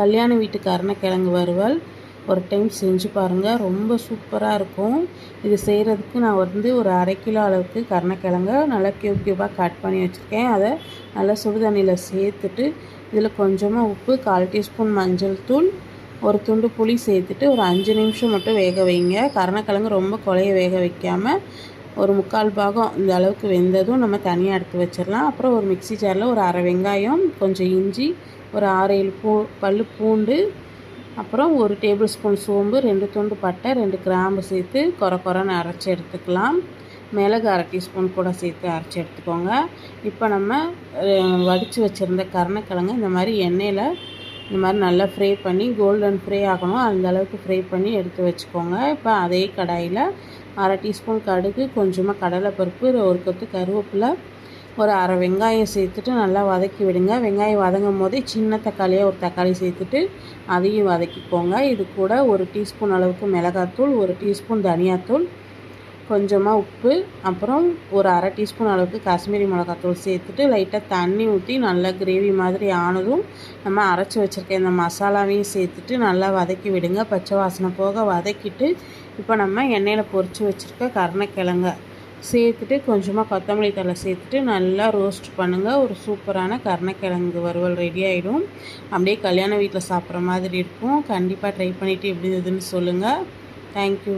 கல்யாண வீட்டுக்கு கருணக்கிழங்கு வறுவல் ஒரு டைம் செஞ்சு பாருங்கள் ரொம்ப சூப்பராக இருக்கும். இது செய்கிறதுக்கு நான் வந்து ஒரு அரை கிலோ அளவுக்கு கருணக்கிழங்க நல்லா கியூப் கியூபாக கட் பண்ணி வச்சுருக்கேன். அதை நல்லா சுடு தண்ணியில் சேர்த்துட்டு இதில் கொஞ்சமாக உப்பு கால் டீஸ்பூன் மஞ்சள் தூள் ஒரு துண்டு புளி சேர்த்துட்டு ஒரு அஞ்சு நிமிஷம் மட்டும் வேக வைங்க. கருணக்கிழங்கு ரொம்ப குழைய வேக வைக்காமல் ஒரு முக்கால் பாகம் இந்த அளவுக்கு வெந்ததும் நம்ம தனியாக எடுத்து வச்சிடலாம் அப்புறம் ஒரு மிக்சி ஜாரில் ஒரு அரை வெங்காயம் கொஞ்சம் இஞ்சி ஒரு ஆறு ஏழு பூ பல் பூண்டு அப்புறம் ஒரு டேபிள் ஸ்பூன் சோம்பு ரெண்டு துண்டு பட்டை ரெண்டு கிராம்பு சேர்த்து குறை குறைன்னு அரைச்சி எடுத்துக்கலாம். மிளகு அரை டீஸ்பூன் கூட சேர்த்து அரைச்சி எடுத்துக்கோங்க. இப்போ நம்ம வடித்து வச்சுருந்த கருணக்கிழங்கு இந்த மாதிரி எண்ணெயில் இந்த மாதிரி நல்லா ஃப்ரை பண்ணி கோல்டன் ஃப்ரை ஆகணும். அந்த அளவுக்கு ஃப்ரை பண்ணி எடுத்து வச்சுக்கோங்க. இப்போ அதே கடாயில் அரை டீஸ்பூன் கடுகு கொஞ்சமாக கடலைப்பருப்பு ஒரு கொத்து கருவேப்பிலை ஒரு அரை வெங்காயம் சேர்த்துட்டு நல்லா வதக்கி விடுங்க. வெங்காயம் வதங்கும் போதே சின்ன தக்காளியாக ஒரு தக்காளி சேர்த்துட்டு அதையும் வதக்கிக்கோங்க. இது கூட ஒரு டீஸ்பூன் அளவுக்கு மிளகாத்தூள் ஒரு டீஸ்பூன் தனியாத்தூள் கொஞ்சமாக உப்பு அப்புறம் ஒரு அரை டீஸ்பூன் அளவுக்கு காஷ்மீரி மிளகாத்தூள் சேர்த்துட்டு லைட்டாக தண்ணி ஊற்றி நல்லா கிரேவி மாதிரி ஆனதும் நம்ம அரைச்சி வச்சுருக்க இந்த மசாலாவையும் சேர்த்துட்டு நல்லா வதக்கி விடுங்க. பச்சை வாசனை போக வதக்கிட்டு இப்போ நம்ம எண்ணெயில் பொறிச்சு வச்சுருக்க கருணக்கிழங்க சேர்த்துட்டு கொஞ்சமாக கொத்தமல்லி தலை சேர்த்துட்டு நல்லா ரோஸ்ட் பண்ணுங்கள் ஒரு சூப்பரான கருணக்கிழங்கு வறுவல் ரெடி ஆகிடும் அப்படியே கல்யாண வீட்டில் சாப்பிட்ற மாதிரி இருக்கும். கண்டிப்பாக ட்ரை பண்ணிவிட்டு எப்படி இருந்ததுன்னு சொல்லுங்கள் தேங்க்யூ